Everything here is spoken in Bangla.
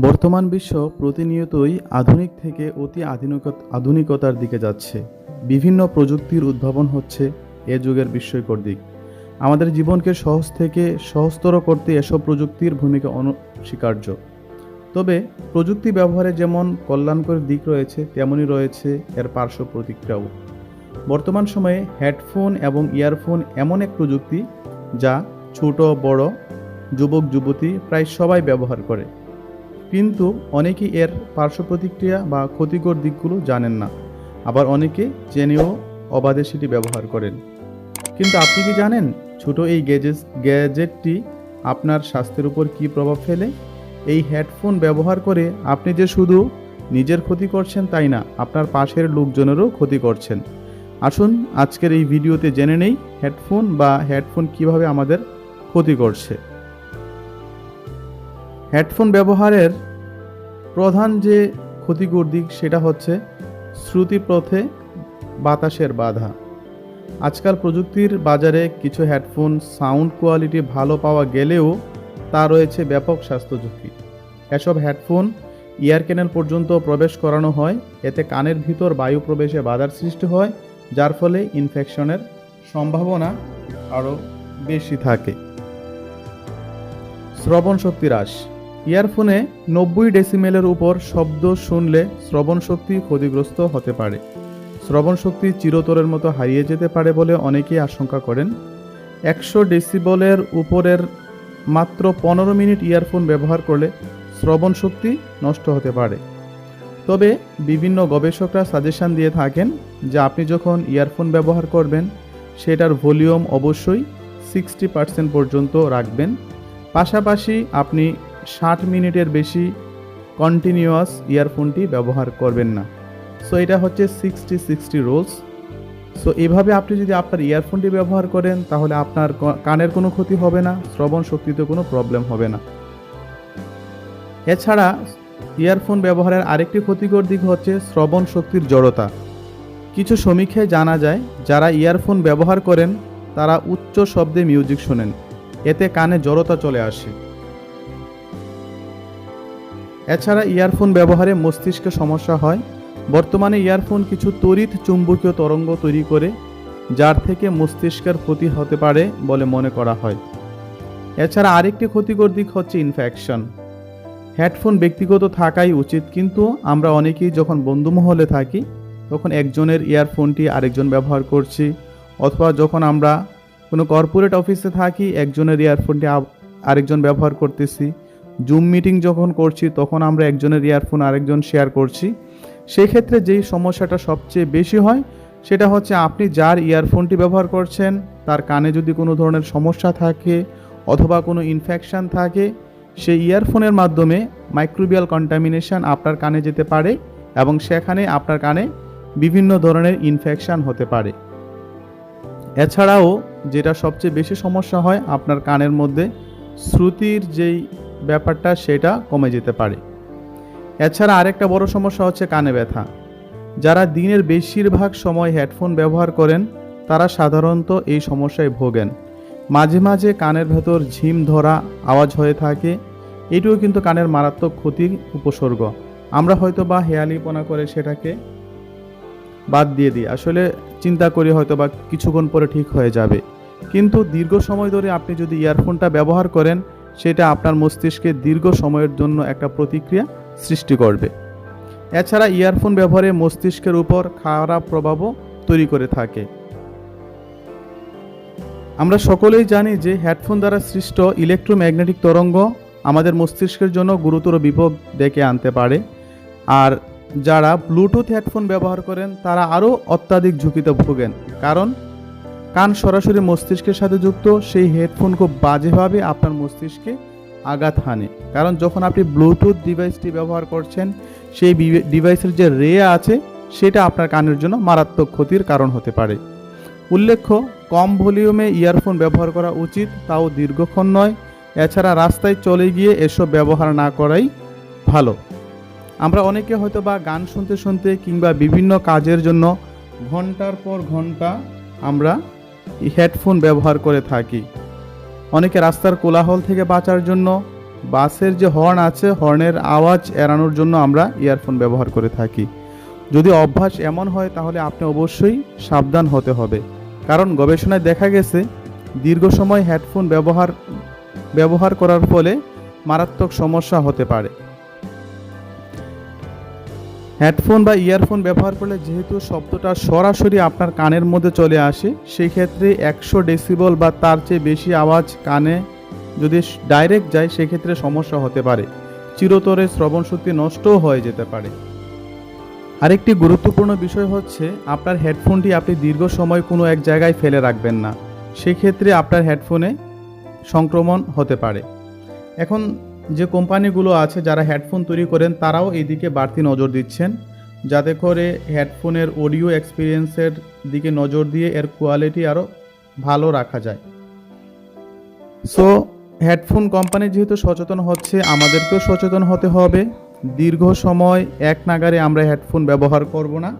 বর্তমান বিশ্ব প্রতিনিয়তই আধুনিক থেকে অতি আধুনিক আধুনিকতার দিকে যাচ্ছে। বিভিন্ন প্রযুক্তির উদ্ভাবন হচ্ছে এ যুগের বিস্ময়কর দিক। আমাদের জীবনকে সহজ থেকে সহজতর করতে এসব প্রযুক্তির ভূমিকা অনস্বীকার্য। তবে প্রযুক্তি ব্যবহারে যেমন কল্যাণকর দিক রয়েছে তেমনই রয়েছে এর পার্শ্ব প্রতিক্রিয়াও। বর্তমান সময়ে হেডফোন এবং ইয়ারফোন এমন এক প্রযুক্তি যা ছোট, বড়, যুবক, যুবতী প্রায় সবাই ব্যবহার করে। কিন্তু অনেকেই এর পার্শ্ব প্রতিক্রিয়া বা ক্ষতিকর দিকগুলো জানেন না। আবার অনেকে জেনেও অবাধে সেটি ব্যবহার করেন। কিন্তু আপনি কি জানেন ছোট এই গ্যাজেট গ্যাজেটটি আপনার স্বাস্থ্যের উপর কী প্রভাব ফেলে? এই হেডফোন ব্যবহার করে আপনি যে শুধু নিজের ক্ষতি করছেন তাই না, আপনার পাশের লোকজনেরও ক্ষতি করছেন। আসুন আজকের এই ভিডিওতে জেনে নেই হেডফোন বা হেডফোন কীভাবে আমাদের ক্ষতি করছে। হেডফোন ব্যবহারের প্রধান যে ক্ষতিকর দিক সেটা হচ্ছে শ্রুতিপথে বাতাসের বাধা। আজকাল প্রযুক্তির বাজারে কিছু হেডফোন সাউন্ড কোয়ালিটি ভালো পাওয়া গেলেও তা রয়েছে ব্যাপক স্বাস্থ্য ঝুঁকি এসব হেডফোন ইয়ার ক্যানেল পর্যন্ত প্রবেশ করানো হয়, এতে কানের ভিতর বায়ু প্রবেশে বাধার সৃষ্টি হয়, যার ফলে ইনফেকশনের সম্ভাবনা আরও বেশি থাকে। শ্রবণ শক্তি হ্রাস। ইয়ারফোনে নব্বই ডেসিমেলের উপর শব্দ শুনলে শ্রবণ শক্তি ক্ষতিগ্রস্ত হতে পারে। শ্রবণ শক্তি চিরতরের মতো হারিয়ে যেতে পারে বলে অনেকেই আশঙ্কা করেন। একশো ডেসিবলের উপরের মাত্র পনেরো মিনিট ইয়ারফোন ব্যবহার করলে শ্রবণ শক্তি নষ্ট হতে পারে। তবে বিভিন্ন গবেষকরা সাজেশন দিয়ে থাকেন যে আপনি যখন ইয়ারফোন ব্যবহার করবেন, সেটার ভলিউম অবশ্যই সিক্সটি পার্সেন্ট পর্যন্ত রাখবেন। পাশাপাশি আপনি ষাট মিনিটের বেশি কন্টিনিউয়াস ইয়ারফোনটি ব্যবহার করবেন না। সো এটা হচ্ছে সিক্সটি সিক্সটি রোলস সো এভাবে আপনি যদি আপনার ইয়ারফোনটি ব্যবহার করেন, তাহলে আপনার কানের কোনো ক্ষতি হবে না, শ্রবণ শক্তিতে কোনো প্রবলেম হবে না। এছাড়া ইয়ারফোন ব্যবহারের আরেকটি ক্ষতিকর দিক হচ্ছে শ্রবণ শক্তির জড়তা। কিছু সমীক্ষায় জানা যায়, যারা ইয়ারফোন ব্যবহার করেন, তারা উচ্চ শব্দে মিউজিক শোনেন। এতে কানে জড়তা চলে আসে। এছাড়া ইয়ারফোন ব্যবহারে মস্তিষ্কে সমস্যা হয়। বর্তমানে ইয়ারফোন কিছু তড়িৎ চুম্বকীয় তরঙ্গ তৈরি করে, যার থেকে মস্তিষ্কের ক্ষতি হতে পারে বলে মনে করা হয়। এছাড়া আরেকটি ক্ষতিকর দিক হচ্ছে ইনফেকশন হেডফোন ব্যক্তিগত থাকাই উচিত, কিন্তু আমরা অনেকেই যখন বন্ধুমহলে থাকি, তখন একজনের ইয়ারফোনটি আরেকজন ব্যবহার করছি, অথবা যখন আমরা কোনো কর্পোরেট অফিসে থাকি, একজনের ইয়ারফোনটি আরেকজন ব্যবহার করতেছি। জুম মিটিং যখন করছি, তখন আমরা একজনের ইয়ারফোন আরেকজন শেয়ার করছি। সেই ক্ষেত্রে যেই সমস্যাটা সবচেয়ে বেশি হয়, সেটা হচ্ছে আপনি যার ইয়ারফোনটি ব্যবহার করছেন, তার কানে যদি কোনো ধরনের সমস্যা থাকে অথবা কোনো ইনফেকশন থাকে, সেই ইয়ারফোনের মাধ্যমে মাইক্রোবিয়াল কন্টামিনেশন আপনার কানে যেতে পারে এবং সেখানে আপনার কানে বিভিন্ন ধরনের ইনফেকশান হতে পারে। এছাড়াও যেটা সবচেয়ে বেশি সমস্যা হয়, আপনার কানের মধ্যে শ্রুতির যেই ব্যাপারটা সেটা কমে যেতে পারে। এছাড়া আরেকটা বড় সমস্যা হচ্ছে কানে ব্যথা। যারা দিনের বেশিরভাগ সময় হেডফোন ব্যবহার করেন, তারা সাধারণত এই সমস্যায় ভোগেন। মাঝে মাঝে কানের ভেতর ঝিম ধরা আওয়াজ হয়ে থাকে, এটিও কিন্তু কানের মারাত্মক ক্ষতির উপসর্গ। আমরা হয়তো বা হেয়ালিপনা করে সেটাকে বাদ দিয়ে দিই। আসলে চিন্তা করি হয়তো বা কিছুক্ষণ পরে ঠিক হয়ে যাবে। কিন্তু দীর্ঘ সময় ধরে আপনি যদি ইয়ারফোনটা ব্যবহার করেন সেটা আপনার মস্তিষ্কে দীর্ঘ সময়ের জন্য একটা প্রতিক্রিয়া সৃষ্টি করবে। এছাড়া ইয়ারফোন ব্যবহারে মস্তিষ্কের উপর খারাপ প্রভাবও তৈরি করে থাকে। আমরা সকলেই জানি যে হেডফোন দ্বারা সৃষ্ট ইলেকট্রোম্যাগনেটিক তরঙ্গ আমাদের মস্তিষ্কের জন্য গুরুতর বিপদ ডেকে আনতে পারে। আর যারা ব্লুটুথ হেডফোন ব্যবহার করেন, তারা আরও অত্যাধিক ঝুঁকিতে ভোগেন। কারণ কান সরাসরি মস্তিষ্কের সাথে যুক্ত, সেই হেডফোন খুব বাজেভাবে আপনার মস্তিষ্কে আঘাত হানে। কারণ যখন আপনি ব্লুটুথ ডিভাইসটি ব্যবহার করছেন, সেই ডিভাইসের যে রে আছে, সেটা আপনার কানের জন্য মারাত্মক ক্ষতির কারণ হতে পারে। উল্লেখ্য, কম ভলিউমে ইয়ারফোন ব্যবহার করা উচিত, তাও দীর্ঘক্ষণ নয়। এছাড়া রাস্তায় চলে গিয়ে এসব ব্যবহার না করাই ভালো। আমরা অনেকে হয়তো বা গান শুনতে শুনতে কিংবা বিভিন্ন কাজের জন্য ঘণ্টার পর ঘণ্টা আমরা হেডফোন ব্যবহার করে থাকি। অনেকে রাস্তার কোলাহল থেকে বাঁচার জন্য বাসের যে হর্ন আছে, হর্নের আওয়াজ এড়ানোর জন্য আমরা ইয়ারফোন ব্যবহার করে থাকি। যদি অভ্যাস এমন হয়, তাহলে আপনি অবশ্যই সাবধান হতে হবে। কারণ গবেষণায় দেখা গেছে, দীর্ঘ সময় হেডফোন ব্যবহার ব্যবহার করার ফলে মারাত্মক সমস্যা হতে পারে। হেডফোন বা ইয়ারফোন ব্যবহার করলে যেহেতু শব্দটা সরাসরি আপনার কানের মধ্যে চলে আসে সেই ক্ষেত্রে একশো ডেসিবল বা তার চেয়ে বেশি আওয়াজ কানে যদি ডাইরেক্ট যায়, সেক্ষেত্রে সমস্যা হতে পারে। চিরতরে শ্রবণ শক্তি নষ্টও হয়ে যেতে পারে। আরেকটি গুরুত্বপূর্ণ বিষয় হচ্ছে, আপনার হেডফোনটি আপনি দীর্ঘ সময় কোনো এক জায়গায় ফেলে রাখবেন না। সেক্ষেত্রে আপনার হেডফোনে সংক্রমণ হতে পারে। এখন যে কোম্পানিগুলো আছে যারা হেডফোন তৈরি করেন, তারাও এইদিকে বাড়তি নজর দিচ্ছেন। যাতে করে হেডফোনের অডিও এক্সপিরিয়েন্সের দিকে নজর দিয়ে এর কোয়ালিটি আরও ভালো রাখা যায়। সো হেডফোন কোম্পানি যেহেতু সচেতন হচ্ছে, আমাদেরকেও সচেতন হতে হবে। দীর্ঘ সময় এক নাগারে আমরা হেডফোন ব্যবহার করব না।